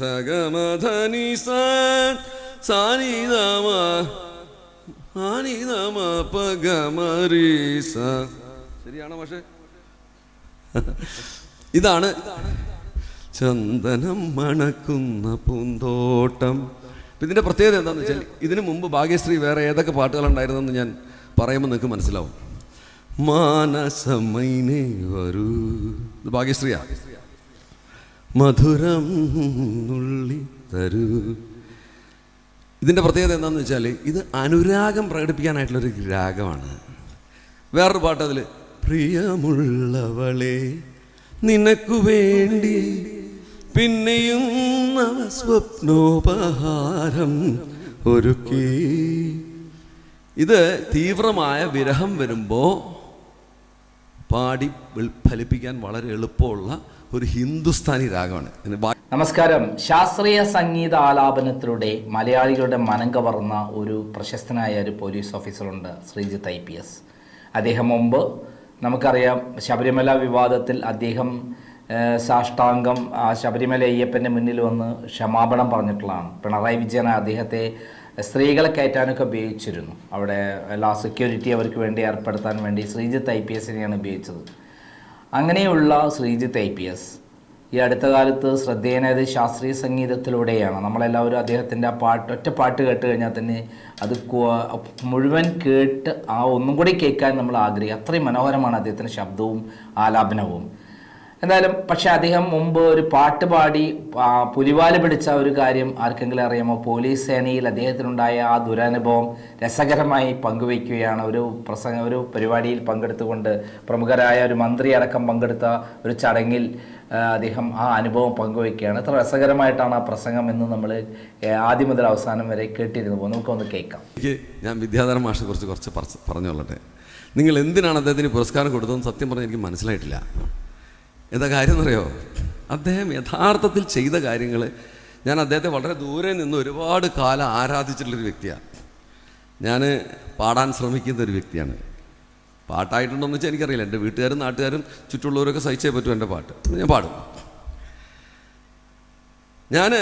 സഗമധനി സാനിതമ ആനിതമ പഗമരീസ ശരിയാണോ പക്ഷേ ഇതാണ് ചന്ദനം മണക്കുന്ന പൂന്തോട്ടം. ഇതിന്റെ പ്രത്യേകത എന്താണെന്ന് വെച്ചാൽ ഇതിനു മുമ്പ് ഭാഗ്യശ്രീ വേറെ ഏതൊക്കെ പാട്ടുകളുണ്ടായിരുന്നെന്ന് ഞാൻ പറയുമ്പോൾ നിങ്ങൾക്ക് മനസ്സിലാവും. മാനസമൈനേ വരൂ. ഭാഗ്യശ്രീയാ? മധുരം നുള്ളി തരൂ. ഇതിന്റെ പ്രത്യേകത എന്താണെന്ന് വെച്ചാൽ ഇത് അനുരാഗം പ്രകടിപ്പിക്കാനായിട്ടുള്ളൊരു രാഗമാണ്. വേറൊരു പാട്ട് അതിൽ പ്രിയമുള്ളവളെ നിനക്കു വേണ്ടി പിന്നെയും സ്വപ്നോപഹാരം ഒരുക്കി. ഇത് തീവ്രമായ വിരഹം വരുമ്പോൾ പാടി ഫലിപ്പിക്കാൻ വളരെ എളുപ്പമുള്ള ഒരു ഹിന്ദുസ്ഥാനി രാഗമാണ്. നമസ്കാരം. ശാസ്ത്രീയ സംഗീത ആലാപനത്തിലൂടെ മലയാളികളുടെ മനം കവർന്ന ഒരു പ്രശസ്തനായ ഒരു പോലീസ് ഓഫീസറുണ്ട് ശ്രീജിത്ത് ഐ പി എസ്. അദ്ദേഹം മുമ്പ് നമുക്കറിയാം ശബരിമല വിവാദത്തിൽ അദ്ദേഹം സാഷ്ടാംഗം ശബരിമല അയ്യപ്പന്റെ മുന്നിൽ വന്ന് ക്ഷമാപണം പറഞ്ഞിട്ടുള്ളതാണ്. പിണറായി വിജയൻ അദ്ദേഹത്തെ സ്ത്രീകളെ കയറ്റാനൊക്കെ ഉപയോഗിച്ചിരുന്നു. അവിടെ എല്ലാ സെക്യൂരിറ്റി അവർക്ക് വേണ്ടി ഏർപ്പെടുത്താൻ വേണ്ടി ശ്രീജിത്ത് ഐ പി എസിനെയാണ് ഉപയോഗിച്ചത്. അങ്ങനെയുള്ള ശ്രീജിത്ത് ഐ പി എസ് ഈ അടുത്ത കാലത്ത് ശ്രദ്ധേയനായത് ശാസ്ത്രീയ സംഗീതത്തിലൂടെയാണ്. നമ്മളെല്ലാവരും അദ്ദേഹത്തിന്റെ ആ പാട്ട് ഒറ്റ പാട്ട് കേട്ട് കഴിഞ്ഞാൽ തന്നെ അത് മുഴുവൻ കേട്ട് ആ ഒന്നും കൂടി കേൾക്കാൻ നമ്മൾ ആഗ്രഹിക്കും. അത്രയും മനോഹരമാണ് അദ്ദേഹത്തിന്റെ ശബ്ദവും ആലാപനവും. എന്തായാലും പക്ഷെ അദ്ദേഹം മുമ്പ് ഒരു പാട്ട് പാടി പുലിവാൽ പിടിച്ച ഒരു കാര്യം ആർക്കെങ്കിലും അറിയാമോ? പോലീസ് സേനയിൽ അദ്ദേഹത്തിനുണ്ടായ ആ ദുരനുഭവം രസകരമായി പങ്കുവയ്ക്കുകയാണ്. ഒരു പ്രസംഗ ഒരു പരിപാടിയിൽ പങ്കെടുത്തുകൊണ്ട് പ്രമുഖരായ ഒരു മന്ത്രി അടക്കം പങ്കെടുത്ത ഒരു ചടങ്ങിൽ അദ്ദേഹം ആ അനുഭവം പങ്കുവയ്ക്കുകയാണ്. എത്ര രസകരമായിട്ടാണ് ആ പ്രസംഗം എന്ന് നമ്മൾ ആദ്യം മുതൽ അവസാനം വരെ കേട്ടിരുന്നു പോകും നമുക്കൊന്ന് കേൾക്കാം. ഞാൻ വിദ്യാധര മാഷെ കുറിച്ച് കുറച്ച് പറഞ്ഞു പറഞ്ഞുകൊള്ളട്ടെ. നിങ്ങൾ എന്തിനാണ് അദ്ദേഹത്തിന് പുരസ്കാരം കൊടുത്തതെന്ന് സത്യം പറഞ്ഞാൽ എനിക്ക് മനസ്സിലായിട്ടില്ല. എന്താ കാര്യം എന്നറിയോ അദ്ദേഹം യഥാർത്ഥത്തിൽ ചെയ്ത കാര്യങ്ങൾ ഞാൻ അദ്ദേഹത്തെ വളരെ ദൂരെ നിന്ന് ഒരുപാട് കാലം ആരാധിച്ചിട്ടുള്ളൊരു വ്യക്തിയാണ്. ഞാൻ പാടാൻ ശ്രമിക്കുന്ന ഒരു വ്യക്തിയാണ്. പാട്ടായിട്ടുണ്ടോയെന്ന് വെച്ചാൽ എനിക്കറിയില്ല. എന്റെ വീട്ടുകാരും നാട്ടുകാരും ചുറ്റുള്ളവരൊക്കെ സഹിച്ചേ പറ്റും എന്റെ പാട്ട്. ഞാൻ പാടും. ഞാൻ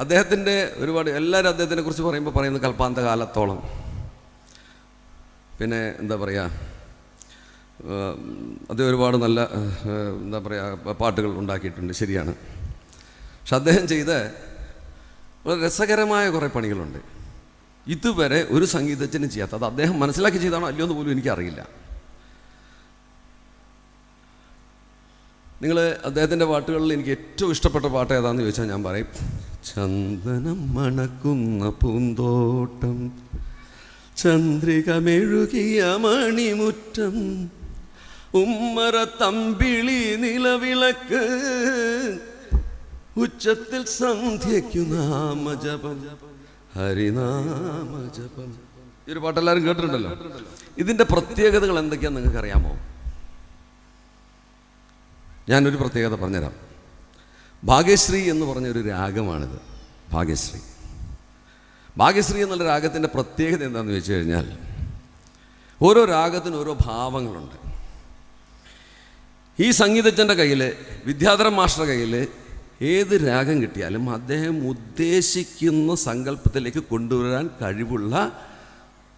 അദ്ദേഹത്തിന്റെ ഒരുപാട് എല്ലാവരും അദ്ദേഹത്തിനെ കുറിച്ച് പറയുമ്പോൾ പറയുന്നത് കൽപ്പാന്ത കാലത്തോളം പിന്നെ എന്താ പറയുക അദ്ദേഹം ഒരുപാട് നല്ല എന്താ പറയുക പാട്ടുകൾ ഉണ്ടാക്കിയിട്ടുണ്ട്. ശരിയാണ്. പക്ഷെ അദ്ദേഹം ചെയ്ത വളരെ രസകരമായ കുറേ പണികളുണ്ട്. ഇതുവരെ ഒരു സംഗീതജ്ഞനും ചെയ്യാത്ത അത് അദ്ദേഹം മനസ്സിലാക്കി ചെയ്താണോ അല്ലയോ എന്ന് പോലും എനിക്കറിയില്ല. നിങ്ങൾ അദ്ദേഹത്തിന്റെ പാട്ടുകളിൽ എനിക്ക് ഏറ്റവും ഇഷ്ടപ്പെട്ട പാട്ട് ഏതാണെന്ന് ചോദിച്ചാൽ ഞാൻ പറയും. ചന്ദനം മണക്കുന്ന പൂന്തോട്ടം ചന്ദ്രിക മെഴുകിയ മണിമുറ്റം ഉമ്മറ തമ്പിളി നിലവിളക്ക്. ഉച്ചത്തിൽ സന്ധ്യയ്ക്കു ഹരിനാമ ജപം ഈ ഒരു പാട്ടെല്ലാവരും കേട്ടിട്ടുണ്ടല്ലോ? ഇതിന്റെ പ്രത്യേകതകൾ എന്തൊക്കെയാണെന്ന് നിങ്ങൾക്ക് അറിയാമോ? ഞാനൊരു പ്രത്യേകത പറഞ്ഞുതരാം. ഭാഗ്യശ്രീ എന്ന് പറഞ്ഞൊരു രാഗമാണിത്. ഭാഗ്യശ്രീ. ഭാഗ്യശ്രീ എന്നുള്ള രാഗത്തിന്റെ പ്രത്യേകത എന്താണെന്ന് വെച്ച് കഴിഞ്ഞാൽ ഓരോ രാഗത്തിനും ഓരോ ഭാവങ്ങളുണ്ട്. ഈ സംഗീതജ്ഞന്റെ കയ്യിൽ വിദ്യാധരൻ മാസ്റ്ററുടെ കയ്യിൽ ഏത് രാഗം കിട്ടിയാലും അദ്ദേഹം ഉദ്ദേശിക്കുന്ന സങ്കല്പത്തിലേക്ക് കൊണ്ടുവരാൻ കഴിവുള്ള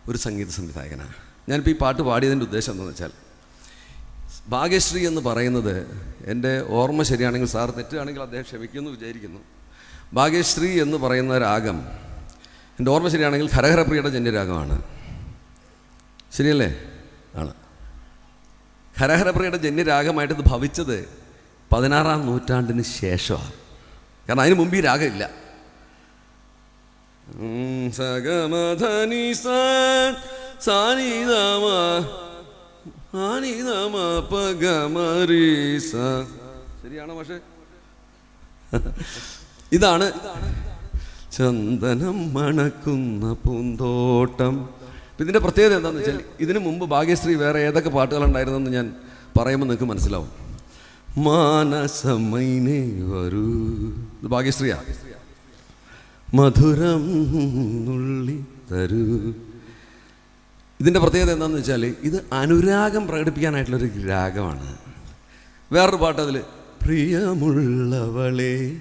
ഒരു സംഗീത സംവിധായകനാണ്. ഞാനിപ്പോൾ ഈ പാട്ട് പാടിയതിന്റെ ഉദ്ദേശം എന്താണെന്ന് വെച്ചാൽ ഭാഗ്യശ്രീ എന്ന് പറയുന്നത് എന്റെ ഓർമ്മ ശരിയാണെങ്കിൽ സാർ തെറ്റാണെങ്കിൽ അദ്ദേഹം ക്ഷമിക്കുമെന്ന് വിചാരിക്കുന്നു. ഭാഗ്യശ്രീ എന്ന് പറയുന്ന രാഗം എന്റെ ഓർമ്മ ശരിയാണെങ്കിൽ ഹരഹരപ്രിയയുടെ ജന്യരാഗമാണ്. ശരിയല്ലേ? ആണ്. ഹരഹരപ്രിയയുടെ ജന്യരാഗമായിട്ട് ഇത് ഭവിച്ചത് പതിനാറാം നൂറ്റാണ്ടിന് ശേഷമാണ്. കാരണം അതിന് മുമ്പ് ഈ രാഗമില്ല. സഗമധനി സാനിതമ ശരിയാണോ പക്ഷേ? ഇതാണ് ചന്ദനം മണക്കുന്ന പൂന്തോട്ടം. ഇപ്പം ഇതിന്റെ പ്രത്യേകത എന്താണെന്ന് വെച്ചാൽ ഇതിനു മുമ്പ് ഭാഗ്യശ്രീ വേറെ ഏതൊക്കെ പാട്ടുകളുണ്ടായിരുന്നെന്ന് ഞാൻ പറയുമ്പോൾ നിങ്ങൾക്ക് മനസ്സിലാവും. മാനസമൈനേ വരൂ. ഇത് ഭാഗ്യശ്രീയാ. മധുരം നുള്ളി തരൂ. ഇതിന്റെ പ്രത്യേകത എന്താണെന്ന് വെച്ചാൽ ഇത് അനുരാഗം പ്രകടിപ്പിക്കാനായിട്ടുള്ളൊരു രാഗമാണ്. വേറൊരു പാട്ട് അതിൽ പ്രിയമുള്ളവളെ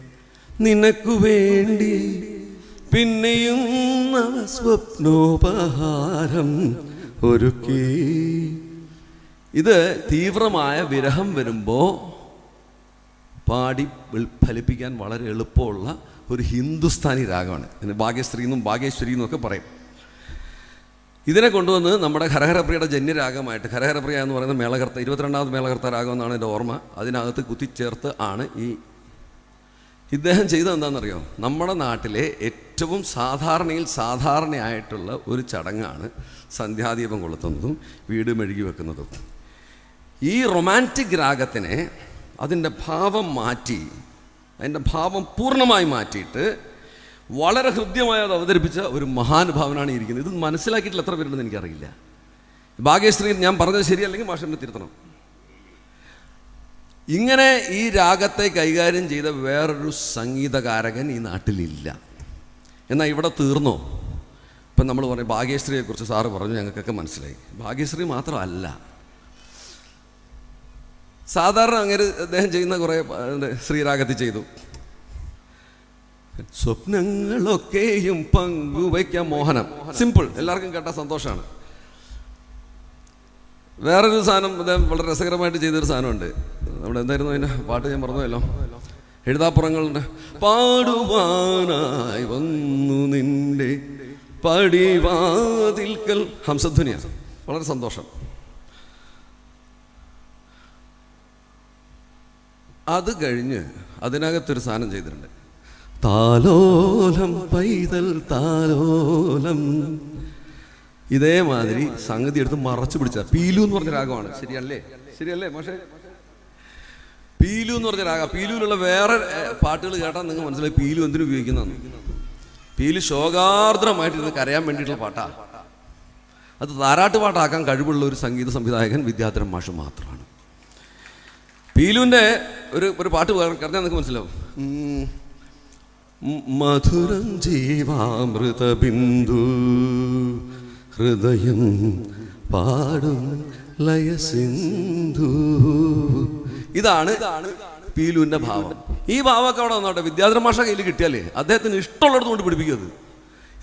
നിനക്കു വേണ്ടി പിന്നെയും സ്വപ്നോപഹാരം ഒരുക്കി. ഇത് തീവ്രമായ വിരഹം വരുമ്പോൾ പാടി ഫലിപ്പിക്കാൻ വളരെ എളുപ്പമുള്ള ഒരു ഹിന്ദുസ്ഥാനി രാഗമാണ്. ഭാഗ്യശ്രീ എന്നും ഭാഗ്യേശ്വരി എന്നൊക്കെ പറയും. ഇതിനെ കൊണ്ടുവന്ന് നമ്മുടെ ഹരഹരപ്രിയയുടെ ജന്യരാഗമായിട്ട് ഹരഹരപ്രിയ എന്ന് പറയുന്ന മേളകർത്ത ഇരുപത്തിരണ്ടാമത് മേളകർത്ത രാഗം എന്നാണ് എന്റെ ഓർമ്മ. അതിനകത്ത് കുത്തിച്ചേർത്ത് ആണ് ഈ ഇദ്ദേഹം ചെയ്തത് എന്താണെന്നറിയോ? നമ്മുടെ നാട്ടിലെ ഏറ്റവും സാധാരണയിൽ സാധാരണയായിട്ടുള്ള ഒരു ചടങ്ങാണ് സന്ധ്യാദീപം കൊളുത്തുന്നതും വീട് മെഴുകി വെക്കുന്നതും. ഈ റൊമാന്റിക് രാഗത്തിനെ അതിന്റെ ഭാവം മാറ്റി അതിന്റെ ഭാവം പൂർണമായി മാറ്റിയിട്ട് വളരെ ഹൃദ്യമായി അത് അവതരിപ്പിച്ച ഒരു മഹാനുഭാവനാണ് ഇരിക്കുന്നത്. ഇത് മനസ്സിലാക്കിയിട്ടുള്ള എത്ര പേരുണ്ടെന്ന് എനിക്കറിയില്ല. ഭാഗ്യശ്രീ ഞാൻ പറഞ്ഞത് ശരിയല്ലെങ്കിൽ മാഷെന്നെ തിരുത്തണം. ഇങ്ങനെ ഈ രാഗത്തെ കൈകാര്യം ചെയ്ത വേറൊരു സംഗീതകാരകൻ ഈ നാട്ടിലില്ല. എന്നാൽ ഇവിടെ തീർന്നോ? ഇപ്പം നമ്മൾ പറയും ഭാഗ്യശ്രീയെക്കുറിച്ച് സാറ് പറഞ്ഞു ഞങ്ങൾക്കൊക്കെ മനസ്സിലായി. ഭാഗ്യശ്രീ മാത്രമല്ല. സാധാരണ അങ്ങനെ അദ്ദേഹം ചെയ്യുന്ന കുറേ ശ്രീരാഗത്തിൽ ചെയ്തു. സ്വപ്നങ്ങളൊക്കെയും പങ്കുവയ്ക്കാം മോഹനം. സിമ്പിൾ. എല്ലാവർക്കും കേട്ട സന്തോഷമാണ് വേറൊരു സാധനം അദ്ദേഹം വളരെ രസകരമായിട്ട് ചെയ്തൊരു സാധനമുണ്ട്. നമ്മുടെ എന്തായിരുന്നു അതിന്റെ പാട്ട് ഞാൻ പറഞ്ഞല്ലോ എഴുതാപ്പുറങ്ങളുണ്ട്. പാടുവാനായി വന്നു നിന്റെ പടിവാതിൽക്കൽ. ഹംസധ്വനിയാണ് വളരെ സന്തോഷം. അത് കഴിഞ്ഞ് അതിനകത്തൊരു സാധനം ചെയ്തിട്ടുണ്ട്. താലോലം പൈതൽ താലോലം. ഇതേമാതിരി സംഗതി എടുത്ത് മറച്ചു പിടിച്ച പീലു എന്ന് പറഞ്ഞ രാഗമാണ് ശരിയല്ലേ? ശരിയല്ലേ പക്ഷേ പീലു എന്ന് പറഞ്ഞ രാഗ. പീലുവിലുള്ള വേറെ പാട്ടുകൾ കേട്ടാൽ നിങ്ങൾ മനസ്സിലായി പീലു എന്തിനു ഉപയോഗിക്കുന്ന പീലു ശോകാർദ്രമായിട്ട് ഇരുന്ന് കരയാൻ വേണ്ടിയിട്ടുള്ള പാട്ടാണ് അത് താരാട്ട് പാട്ടാക്കാൻ കഴിവുള്ള ഒരു സംഗീത സംവിധായകൻ വിദ്യാധരൻ മാഷ് മാത്രമാണ്. പീലുവിന്റെ ഒരു ഒരു പാട്ട് പറഞ്ഞാൽ നിങ്ങൾക്ക് മനസ്സിലാവും. മധുരം ജീവാമൃത ബിന്ദു ഹൃദയം പാടും ലയസിന്ധു. ഇതാണ് പീലുവിന്റെ ഭാവം. ഈ ഭാവമൊക്കെ അവിടെ വന്നോട്ടെ വിദ്യാധര മാഷ കയ്യിൽ കിട്ടിയാലേ അദ്ദേഹത്തിന് ഇഷ്ടമുള്ളിടത്ത് കൊണ്ട് പിടിപ്പിക്കരുത്.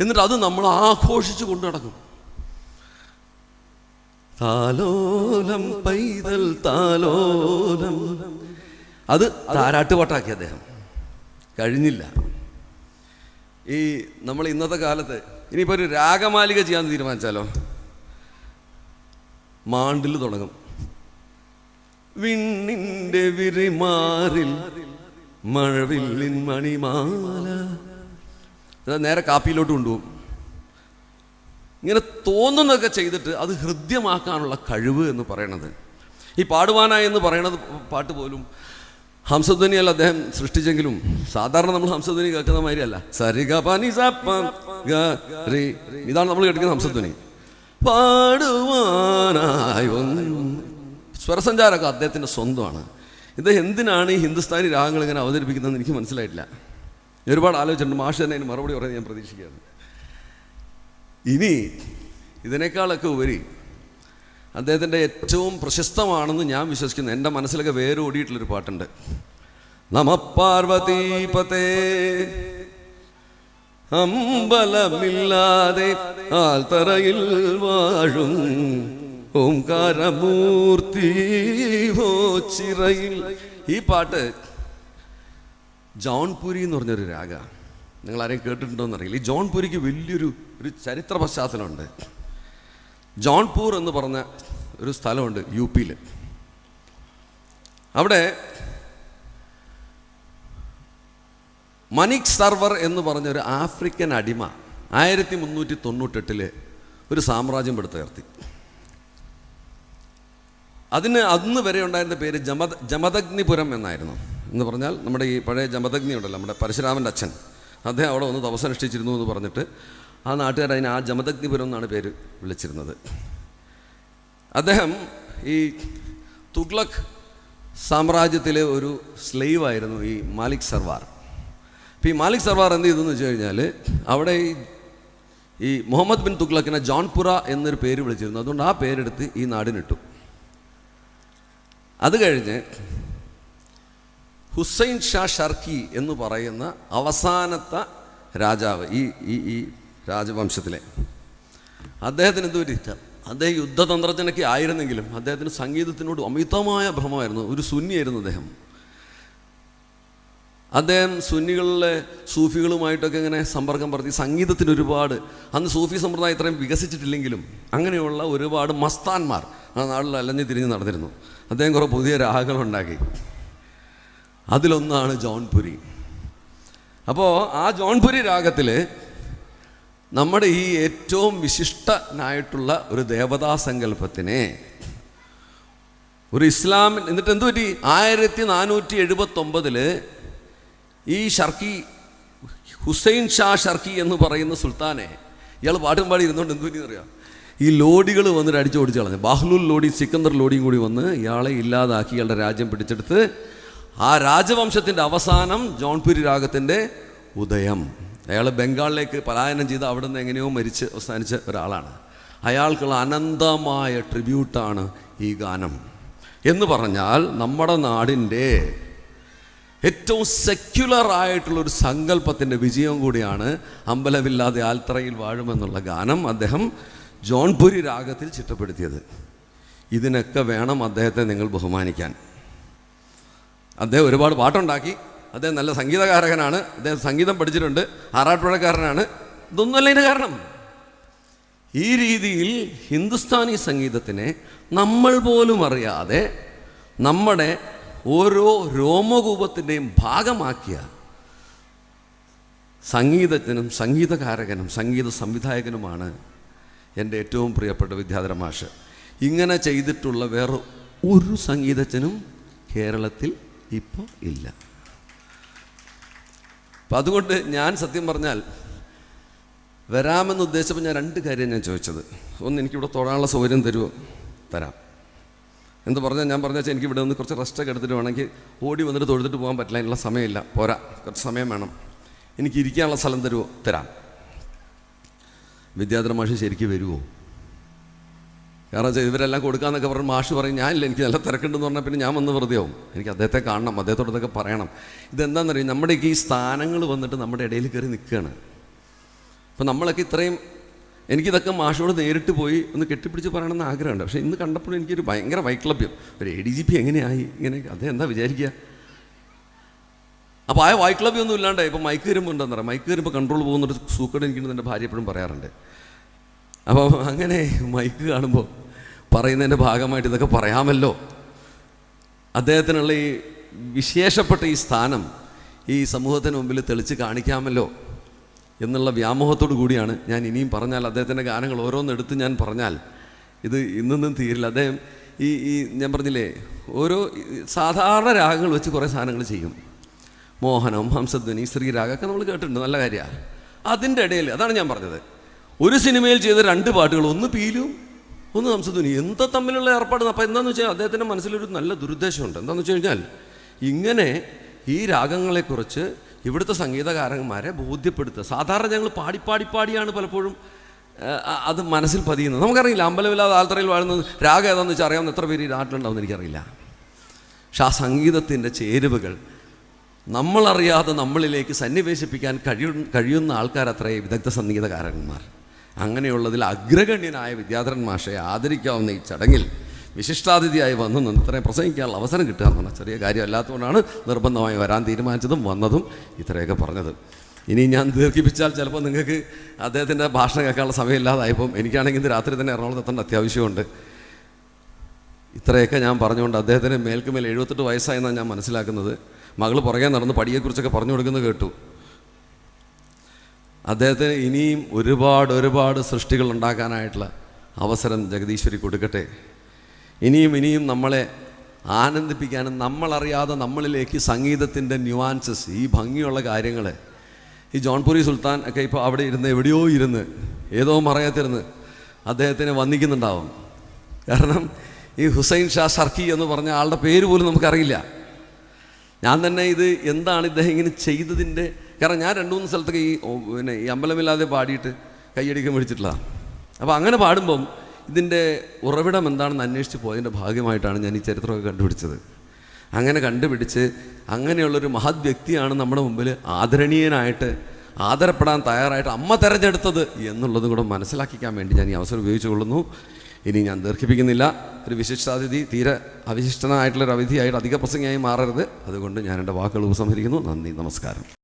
എന്നിട്ട് അത് നമ്മൾ ആഘോഷിച്ച് കൊണ്ടു നടക്കും. താലോലം പൈതൽ താലോലം. അത് താരാട്ടുപാട്ടാക്കി അദ്ദേഹം. കഴിഞ്ഞില്ല. ഈ നമ്മൾ ഇന്നത്തെ കാലത്ത് ഇനിയിപ്പോൾ ഒരു രാഗമാലിക ചെയ്യാൻ തീരുമാനിച്ചാലോ? മാണ്ടിൽ തുടങ്ങും. വിണ്ണിന്റെ വിരിമാറിൽ മഴവില്ലിൻ മണിമാല. നേരെ കാപ്പിയിലോട്ട് കൊണ്ടുപോകും. ഇങ്ങനെ തോന്നുന്നതൊക്കെ ചെയ്തിട്ട് അത് ഹൃദ്യമാക്കാനുള്ള കഴിവ് എന്ന് പറയണത്. ഈ പാടുവാനായി എന്ന് പറയണത് പാട്ട് പോലും ഹംസധ്വനിയല്ല അദ്ദേഹം സൃഷ്ടിച്ചെങ്കിലും സാധാരണ നമ്മൾ ഹംസധ്വനി കേൾക്കുന്ന മാതിരിയല്ല. സരിഗ പനി ഇതാണ് നമ്മൾ കേൾക്കുന്ന ഹംസധ്വനി. പാടുവാനായി വന്നു സ്വരസഞ്ചാരമൊക്കെ അദ്ദേഹത്തിന്റെ സ്വന്തമാണ്. ഇത് എന്തിനാണ് ഈ ഹിന്ദുസ്ഥാനി രാഗങ്ങൾ ഇങ്ങനെ അവതരിപ്പിക്കുന്നതെന്ന് എനിക്ക് മനസ്സിലായിട്ടില്ല. ഞാൻ ഒരുപാട് ആലോചിച്ചിട്ടുണ്ട്. മാഷ് തന്നെ അതിന് മറുപടി പറയാൻ ഞാൻ പ്രതീക്ഷിക്കുകയാണ്. ഇനി ഇതിനേക്കാളൊക്കെ ഉപരി അദ്ദേഹത്തിന്റെ ഏറ്റവും പ്രശസ്തമാണെന്ന് ഞാൻ വിശ്വസിക്കുന്നു. എന്റെ മനസ്സിലൊക്കെ വേറെ ഓടിയിട്ടുള്ളൊരു പാട്ടുണ്ട്. നമ പാർവതീപതേ അമ്പലമില്ലാതെ ആൽത്തറയിൽ വാഴും ഓംകാരമൂർത്തി ഓ ചിറയിൽ. ഈ പാട്ട് ജോൺപുരി എന്ന് പറഞ്ഞൊരു രാഗ. നിങ്ങൾ ആരെയും കേട്ടിട്ടുണ്ടോ എന്നറിയില്ല ഈ ജോൺപുരിക്ക് വലിയൊരു ഒരു ചരിത്ര പശ്ചാത്തലമുണ്ട്. ജോൺപൂർ എന്ന് പറഞ്ഞ ഒരു സ്ഥലമുണ്ട് യു പിയിൽ. അവിടെ മനിക് സർവർ എന്ന് പറഞ്ഞ ഒരു ആഫ്രിക്കൻ അടിമ ആയിരത്തി മുന്നൂറ്റി തൊണ്ണൂറ്റെട്ടിൽ ഒരു സാമ്രാജ്യം എടുത്തുയർത്തി. അതിന് അന്ന് വരെ ഉണ്ടായിരുന്ന പേര് ജമത ജമദഗ്നിപുരം എന്നായിരുന്നു. എന്ന് പറഞ്ഞാൽ നമ്മുടെ ഈ പഴയ ജമദഗ്നി ഉണ്ടല്ലോ നമ്മുടെ പരശുരാമന്റെ അച്ഛൻ. അദ്ദേഹം അവിടെ വന്ന് തപസനുഷ്ഠിച്ചിരുന്നു എന്ന് പറഞ്ഞിട്ട് ആ നാട്ടുകാർ അതിന് ആ ജമദഗ്നിപുരം എന്നാണ് പേര് വിളിച്ചിരുന്നത്. അദ്ദേഹം ഈ തുഗ്ലക് സാമ്രാജ്യത്തിലെ ഒരു സ്ലേവ് ആയിരുന്നു ഈ മാലിക് സർവാർ. അപ്പോൾ ഈ മാലിക് സർവാർ എന്ത് ചെയ്തെന്ന് വെച്ച് കഴിഞ്ഞാൽ അവിടെ ഈ ഈ മുഹമ്മദ് ബിൻ തുഗ്ലക്കിനെ ജോൺപുര എന്നൊരു പേര് വിളിച്ചിരുന്നു. അതുകൊണ്ട് ആ പേരെടുത്ത് ഈ നാടിനിട്ടു. അത് കഴിഞ്ഞ് ഹുസൈൻ ഷാ ഷർക്കി എന്ന് പറയുന്ന അവസാനത്തെ രാജാവ് ഈ ഈ ഈ രാജവംശത്തിലെ. അദ്ദേഹത്തിന് എന്ത് ഇഷ്ടം അദ്ദേഹം യുദ്ധതന്ത്രജ്ഞനൊക്കെ ആയിരുന്നെങ്കിലും അദ്ദേഹത്തിന് സംഗീതത്തിനോട് അമിതമായ ഭ്രമമായിരുന്നു. ഒരു സുന്നിയായിരുന്നു അദ്ദേഹം. അദ്ദേഹം സുന്നികളിലെ സൂഫികളുമായിട്ടൊക്കെ ഇങ്ങനെ സമ്പർക്കം പറഞ്ഞ് സംഗീതത്തിന് ഒരുപാട് അന്ന് സൂഫി സമ്പ്രദായം ഇത്രയും വികസിച്ചിട്ടില്ലെങ്കിലും അങ്ങനെയുള്ള ഒരുപാട് മസ്താന്മാർ ആ നാട്ടിൽ അലഞ്ഞു തിരിഞ്ഞ് നടന്നിരുന്നു. അദ്ദേഹം കുറേ പുതിയ രാഗങ്ങളുണ്ടാക്കി അതിലൊന്നാണ് ജോൺപുരി അപ്പോൾ ആ ജോൺപുരി രാഗത്തിൽ നമ്മുടെ ഈ ഏറ്റവും വിശിഷ്ടനായിട്ടുള്ള ഒരു ദേവതാ സങ്കല്പത്തിനെ ഒരു ഇസ്ലാമിൽ എന്നിട്ട് എന്തു പറ്റി? ആയിരത്തി നാനൂറ്റി എഴുപത്തൊമ്പതിൽ ഈ ഷർക്കി ഹുസൈൻ ഷാ ഷർക്കി എന്ന് പറയുന്ന സുൽത്താനെ ഇയാൾ പാട്ടും പാടി ഇരുന്നുകൊണ്ട് എന്തു പറ്റി അറിയാം ഈ ലോഡികൾ വന്നിട്ട് അടിച്ചു ഓടിച്ച് കളഞ്ഞു. ബാഹ്ലുൽ ലോഡി സിക്കന്ദർ ലോഡിയും കൂടി വന്ന് ഇയാളെ ഇല്ലാതാക്കി ഇയാളുടെ രാജ്യം പിടിച്ചെടുത്ത്. ആ രാജവംശത്തിന്റെ അവസാനം ജോൺപുരി രാഗത്തിന്റെ ഉദയം. അയാൾ ബംഗാളിലേക്ക് പലായനം ചെയ്ത് അവിടെ നിന്ന് എങ്ങനെയോ മരിച്ച് അവസാനിച്ച ഒരാളാണ്. അയാൾക്കുള്ള അനന്തമായ ട്രിബ്യൂട്ടാണ് ഈ ഗാനം. എന്ന് പറഞ്ഞാൽ നമ്മുടെ നാടിന്റെ ഏറ്റവും സെക്യുലർ ആയിട്ടുള്ള ഒരു സങ്കല്പത്തിന്റെ വിജയം കൂടിയാണ് അമ്പലമില്ലാതെ ആൽത്തറയിൽ വാഴുമെന്നുള്ള ഗാനം. അദ്ദേഹം ജോൺപുരി രാഗത്തിൽ ചിട്ടപ്പെടുത്തിയത്. ഇതിനൊക്കെ വേണം അദ്ദേഹത്തെ നിങ്ങൾ ബഹുമാനിക്കാൻ. അദ്ദേഹം ഒരുപാട് പാട്ടുണ്ടാക്കി. അദ്ദേഹം നല്ല സംഗീതകാരകനാണ്. അദ്ദേഹം സംഗീതം പഠിച്ചിട്ടുണ്ട്. ആറാട്ടുപുഴക്കാരനാണ്. ഇതൊന്നുമല്ല ഇതിന് കാരണം. ഈ രീതിയിൽ ഹിന്ദുസ്ഥാനി സംഗീതത്തിനെ നമ്മൾ പോലും അറിയാതെ നമ്മുടെ ഓരോ രോമകൂപത്തിന്റെയും ഭാഗമാക്കിയ സംഗീതജ്ഞനും സംഗീതകാരകനും സംഗീത സംവിധായകനുമാണ് എന്റെ ഏറ്റവും പ്രിയപ്പെട്ട വിദ്യാധര മാഷ്. ഇങ്ങനെ ചെയ്തിട്ടുള്ള വേറെ ഒരു സംഗീതജ്ഞനും കേരളത്തിൽ ഇപ്പോൾ ഇല്ല. അപ്പം അതുകൊണ്ട് ഞാൻ സത്യം പറഞ്ഞാൽ വരാമെന്ന് ഉദ്ദേശിച്ചപ്പോൾ ഞാൻ രണ്ട് കാര്യം ഞാൻ ചോദിച്ചത്. ഒന്ന് എനിക്കിവിടെ തൊഴാനുള്ള സൗകര്യം തരുമോ തരാം. എന്ന് പറഞ്ഞാൽ ഞാൻ പറഞ്ഞാൽ എനിക്ക് ഇവിടെ നിന്ന് കുറച്ച് റെസ്റ്റൊക്കെ എടുത്തിട്ട് വേണമെങ്കിൽ ഓടി വന്നിട്ട് തൊഴുതിട്ട് പോകാൻ പറ്റില്ല അതിനുള്ള സമയമില്ല. പോരാ കുറച്ച് സമയം വേണം. എനിക്ക് ഇരിക്കാനുള്ള സ്ഥലം തരുമോ തരാം. വിദ്യാധര മാഷ് ശരിക്കും വരുമോ കാരണം ഇവരെല്ലാം കൊടുക്കാന്നൊക്കെ പറഞ്ഞ് മാഷ് പറയും ഞാനില്ല എനിക്ക് നല്ല തിരക്കുണ്ടെന്ന് പറഞ്ഞാൽ പിന്നെ ഞാൻ വന്ന് വെറുതെ ആവും. എനിക്ക് അദ്ദേഹത്തെ കാണണം അദ്ദേഹത്തോടൊക്കെ പറയണം. ഇതെന്താണെന്നറിയും നമ്മുടെയൊക്കെ ഈ സ്ഥാനങ്ങൾ വന്നിട്ട് നമ്മുടെ ഇടയിൽ കയറി നിൽക്കുകയാണ് അപ്പം നമ്മളൊക്കെ ഇത്രയും എനിക്കിതൊക്കെ മാഷോട് നേരിട്ട് പോയി ഒന്ന് കെട്ടിപ്പിടിച്ച് പറയണമെന്ന് ആഗ്രഹമുണ്ട്. പക്ഷേ ഇന്ന് കണ്ടപ്പോഴും എനിക്കൊരു ഭയങ്കര വൈക്ലഭ്യം ഒരു എ ഡി ജി പി എങ്ങനെയായി? ഇങ്ങനെ അദ്ദേഹം എന്താ വിചാരിക്കുക? അപ്പോൾ ആ വൈക്ലഭ്യം ഒന്നും ഇല്ലാണ്ട് ഇപ്പം മൈക്ക് വരുമ്പോൾ ഉണ്ടെന്ന് പറയാം. മൈക്ക് വരുമ്പോൾ കൺട്രോൾ പോകുന്നൊരു സൂക്കട് എനിക്കുണ്ടെന്ന് എന്റെ ഭാര്യ എപ്പോഴും പറയാറുണ്ട്. അപ്പോൾ അങ്ങനെ മൈക്ക് കാണുമ്പോൾ പറയുന്നതിന്റെ ഭാഗമായിട്ട് ഇതൊക്കെ പറയാമല്ലോ. അദ്ദേഹത്തിനുള്ള ഈ വിശേഷപ്പെട്ട ഈ സ്ഥാനം ഈ സമൂഹത്തിന് മുമ്പിൽ തെളിച്ച് കാണിക്കാമല്ലോ എന്നുള്ള വ്യാമോഹത്തോടു കൂടിയാണ് ഞാൻ ഇനിയും പറഞ്ഞാൽ അദ്ദേഹത്തിന്റെ ഗാനങ്ങൾ ഓരോന്നെടുത്ത് ഞാൻ പറഞ്ഞാൽ ഇത് ഇന്നൊന്നും തീരില്ല. അദ്ദേഹം ഈ ഈ ഞാൻ പറഞ്ഞില്ലേ ഓരോ സാധാരണ രാഗങ്ങൾ വെച്ച് കുറേ സാധനങ്ങൾ ചെയ്യും. മോഹനം ഹംസധ്വനി ശ്രീരാഗൊക്കെ നമ്മൾ കേട്ടിട്ടുണ്ട്. നല്ല കാര്യമാണ് അതിന്റെ ഇടയിൽ അതാണ് ഞാൻ പറഞ്ഞത്. ഒരു സിനിമയിൽ ചെയ്ത രണ്ട് പാട്ടുകൾ ഒന്ന് പീലും ഒന്ന് ഹംസധ്വനി. എന്താ തമ്മിലുള്ള ഏർപ്പാട്? അപ്പോൾ എന്താണെന്ന് വെച്ചാൽ അദ്ദേഹത്തിന്റെ മനസ്സിലൊരു നല്ല ദുരുദ്ദേശമുണ്ട്. എന്താണെന്ന് വെച്ച് കഴിഞ്ഞാൽ ഇങ്ങനെ ഈ രാഗങ്ങളെക്കുറിച്ച് ഇവിടുത്തെ സംഗീതകാരന്മാരെ ബോധ്യപ്പെടുത്തുക സാധാരണ ഞങ്ങൾ പാടി പാടി പാടിയാണ് പലപ്പോഴും അത് മനസ്സിൽ പതിയുന്നത്. നമുക്കറിയില്ല അമ്പലമില്ലാതെ ആൽത്തറയിൽ വാഴുന്നത് രാഗം ഏതാണെന്ന് വെച്ചാൽ അറിയാവുന്ന എത്ര പേര് ഈ നാട്ടിലുണ്ടാവുമെന്ന് എനിക്കറിയില്ല. പക്ഷെ ആ സംഗീതത്തിന്റെ ചേരുവകൾ നമ്മളറിയാതെ നമ്മളിലേക്ക് സന്നിവേശിപ്പിക്കാൻ കഴിയു കഴിയുന്ന ആൾക്കാരത്രേ വിദഗ്ധ സംഗീതകാരന്മാർ. അങ്ങനെയുള്ളതിൽ അഗ്രഗണ്യനായ വിദ്യാധരൻ മാഷയെ ആദരിക്കാവുന്ന ഈ ചടങ്ങിൽ വിശിഷ്ടാതിഥിയായി വന്നു ഇത്രയും പ്രസംഗിക്കാനുള്ള അവസരം കിട്ടുക എന്ന് പറഞ്ഞാൽ ചെറിയ കാര്യമല്ലാത്തതുകൊണ്ടാണ് നിർബന്ധമായി വരാൻ തീരുമാനിച്ചതും വന്നതും ഇത്രയൊക്കെ പറഞ്ഞത്. ഇനി ഞാൻ ദീർഘിപ്പിച്ചാൽ ചിലപ്പോൾ നിങ്ങൾക്ക് അദ്ദേഹത്തിന്റെ ഭാഷണം കേൾക്കാനുള്ള സമയമില്ലാതായപ്പം എനിക്കാണെങ്കിൽ ഇന്ന് രാത്രി തന്നെ എറണാകുളത്ത് എത്തേണ്ട അത്യാവശ്യമുണ്ട്. ഇത്രയൊക്കെ ഞാൻ പറഞ്ഞുകൊണ്ട് അദ്ദേഹത്തിന് മേൽക്കുമേൽ എഴുപത്തെട്ട് വയസ്സായെന്നാണ് ഞാൻ മനസ്സിലാക്കുന്നത്. മകൾ പുറകെ നടന്ന് പടിയെക്കുറിച്ചൊക്കെ പറഞ്ഞു കൊടുക്കുന്നത് കേട്ടു. അദ്ദേഹത്തിന് ഇനിയും ഒരുപാട് ഒരുപാട് സൃഷ്ടികൾ ഉണ്ടാക്കാനായിട്ടുള്ള അവസരം ജഗദീശ്വരി കൊടുക്കട്ടെ. ഇനിയും ഇനിയും നമ്മളെ ആനന്ദിപ്പിക്കാനും നമ്മളറിയാതെ നമ്മളിലേക്ക് സംഗീതത്തിന്റെ ന്യൂവാൻസസ് ഈ ഭംഗിയുള്ള കാര്യങ്ങൾ ഈ ജോൺപുരി സുൽത്താൻ ഒക്കെ ഇപ്പോൾ അവിടെ ഇരുന്ന് എവിടെയോ ഇരുന്ന് ഏതോ മറയത്തിരുന്ന് അദ്ദേഹത്തിനെ വന്നിക്കുന്നുണ്ടാവും കാരണം ഈ ഹുസൈൻ ഷാ സർക്കി എന്ന് പറഞ്ഞ ആളുടെ പേര് പോലും നമുക്കറിയില്ല. ഞാൻ തന്നെ ഇത് എന്താണ് ഇദ്ദേഹം ഇങ്ങനെ ചെയ്തതിന്റെ കാരണം ഞാൻ രണ്ട് മൂന്ന് സ്ഥലത്തൊക്കെ ഈ പിന്നെ ഈ അമ്പലമില്ലാതെ പാടിയിട്ട് കൈയടിക്കാൻ മേടിച്ചിട്ടുള്ളതാണ് അപ്പോൾ അങ്ങനെ പാടുമ്പം ഇതിന്റെ ഉറവിടം എന്താണെന്ന് അന്വേഷിച്ച് പോയതിന്റെ ഭാഗ്യമായിട്ടാണ് ഞാൻ ഈ ചരിത്രമൊക്കെ കണ്ടുപിടിച്ചത്. അങ്ങനെ കണ്ടുപിടിച്ച് അങ്ങനെയുള്ളൊരു മഹത് വ്യക്തിയാണ് നമ്മുടെ മുമ്പിൽ ആദരണീയനായിട്ട് ആദരപ്പെടാൻ തയ്യാറായിട്ട് അമ്മ തിരഞ്ഞെടുത്തത് എന്നുള്ളതും കൂടെ മനസ്സിലാക്കിക്കാൻ വേണ്ടി ഞാൻ ഈ അവസരം ഉപയോഗിച്ചുകൊള്ളുന്നു. ഇനി ഞാൻ ദീർഘിപ്പിക്കുന്നില്ല. ഒരു വിശിഷ്ടാതിഥി തീരെ അവിശിഷ്ടനായിട്ടുള്ളൊരു അവധിയായിട്ട് അധിക പ്രസംഗിയായി മാറരുത്. അതുകൊണ്ട് ഞാൻ എന്റെ വാക്കുകൾ ഉപസംഹരിക്കുന്നു. നന്ദി നമസ്കാരം.